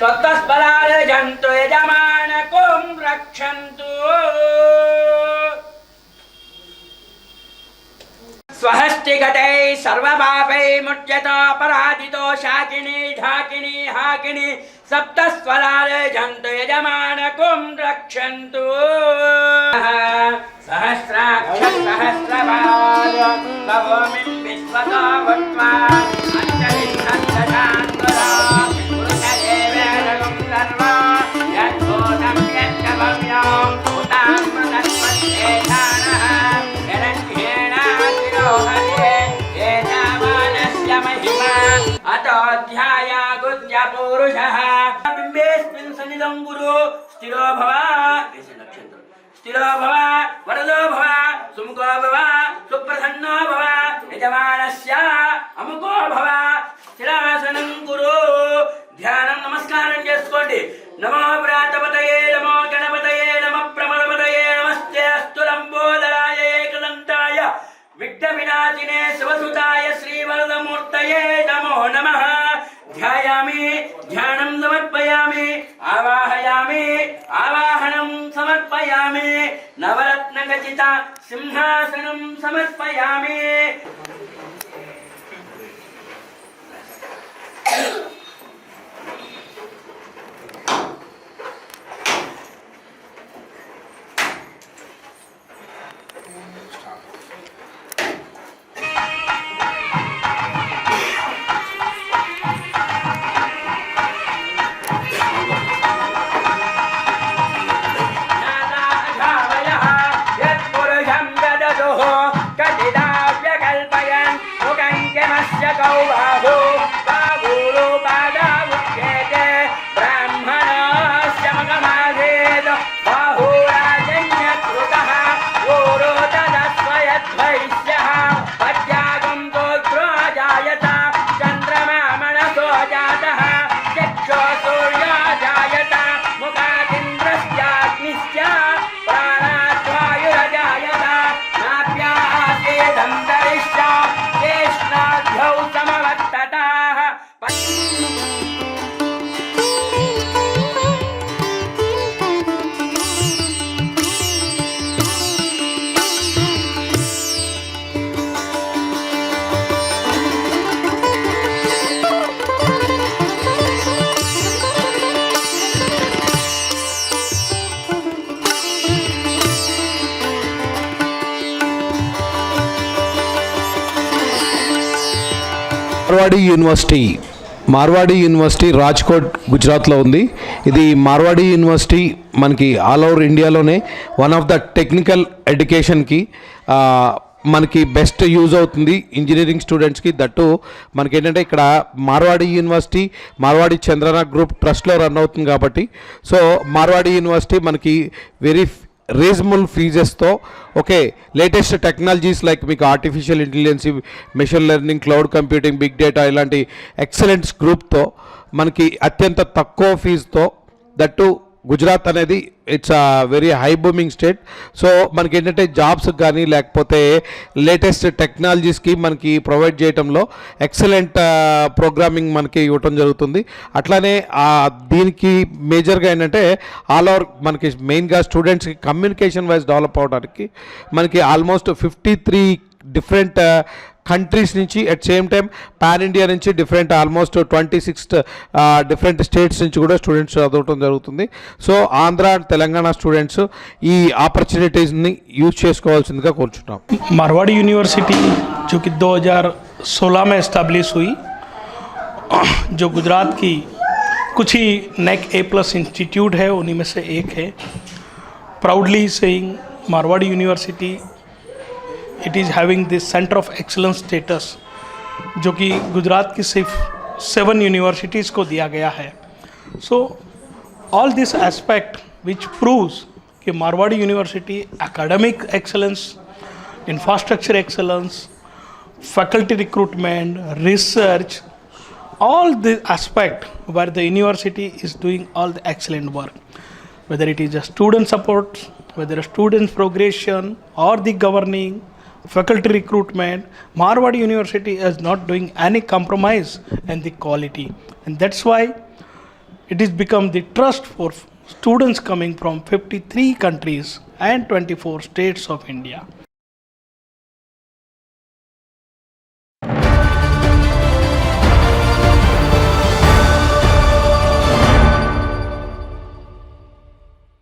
त्वत्तस्पदारे जन्तु यजमानकुं रक्षन्तु। स्वहस्ति गतैः सर्वपापैः मुच्यतो अपराधितो शाकिनी, ढाकिनी, हाकिनी सप्तस्वरारे जन्तु यजमानकुं रक्षन्तु। सहस्राक्ष सहस्रभालो भवमिन् विश्वतो भूत्वा పౌరుషః బింబేస్మిన్ సన్నిధం గురు స్థిరో భవ నక్షత్రం స్థిరో భవ వరదో భవ సుముఖో భవ సుప్రసన్నో భవ యజమానస్య అముకో భవ స్థిరాసనం గురు ధ్యానం నమస్కారం చేసుకోండి నమో ప్రాతపతయే నమో గణపతయే నమ ప్రమలపతయే నమస్తే అస్తు శివసుతాయ శ్రీవరదమూర్తయే నమో నమః ధ్యాయామి ధ్యానం సమర్పయామి ఆవాహయామి ఆవాహనం సమర్పయామి నవరత్న గచిత సింహాసనం సమర్పయామి. మార్వాడి యూనివర్సిటీ మార్వాడి యూనివర్సిటీ రాజ్కోట్ గుజరాత్లో ఉంది. ఇది మార్వాడి యూనివర్సిటీ మనకి ఆల్ ఓవర్ ఇండియాలోనే వన్ ఆఫ్ ద టెక్నికల్ ఎడ్యుకేషన్కి మనకి బెస్ట్ యూజ్ అవుతుంది ఇంజనీరింగ్ స్టూడెంట్స్కి. దట్టు మనకి ఏంటంటే ఇక్కడ మార్వాడి యూనివర్సిటీ మార్వాడి చంద్రనాథ్ గ్రూప్ ట్రస్ట్లో రన్ అవుతుంది కాబట్టి. సో మార్వాడి యూనివర్సిటీ మనకి వెరీ రీజనబుల్ ఫీజెస్తో ఓకే లేటెస్ట్ టెక్నాలజీస్ లైక్ మీకు artificial intelligence machine learning cloud computing big data ఇలాంటి ఎక్సలెంట్స్ గ్రూప్తో మనకి అత్యంత తక్కువ ఫీజుతో దట్టు గుజరాత్ అనేది it's a very high booming state so మనకి ఏంటంటే జాబ్స్ కానీ లేకపోతే లేటెస్ట్ టెక్నాలజీస్కి మనకి ప్రొవైడ్ చేయడంలో ఎక్సలెంట్ ప్రోగ్రామింగ్ మనకి ఇవ్వటం జరుగుతుంది. అట్లానే దీనికి మేజర్గా ఏంటంటే ఆల్ ఓవర్ మనకి మెయిన్గా స్టూడెంట్స్కి కమ్యూనికేషన్ వైజ్ డెవలప్ అవడానికి మనకి almost fifty three different countries నుంచి at same time pan India నుంచి different almost twenty six different states నుంచి కూడా స్టూడెంట్స్ చదవటం జరుగుతుంది so Andhra and Telangana students ఈ ఆపర్చునిటీస్ని యూజ్ చేసుకోవాల్సిందిగా కోరుచున్నాం मारवाड़ी यूनिवर्सिटी जो कि 2016 में इस्टेब्लिश हुई जो गुजरात की कुछ ही नेक ए प्लस इंस्टीट्यूट है उन्हीं में से एक है proudly saying Marwari university It is having this centre of excellence status जो कि गुजरात की सिर्फ़ सेवन यूनिवर्सिटीज़ को दिया गया है। So all this aspect which proves कि Marwadi university academic excellence infrastructure excellence faculty recruitment research all the aspect where the university is doing all the excellent work whether it is a student support whether student progression और the governing faculty recruitment marwadi university is not doing any compromise in the quality and that's why It is become the trust for students coming from 53 countries and 24 states of India.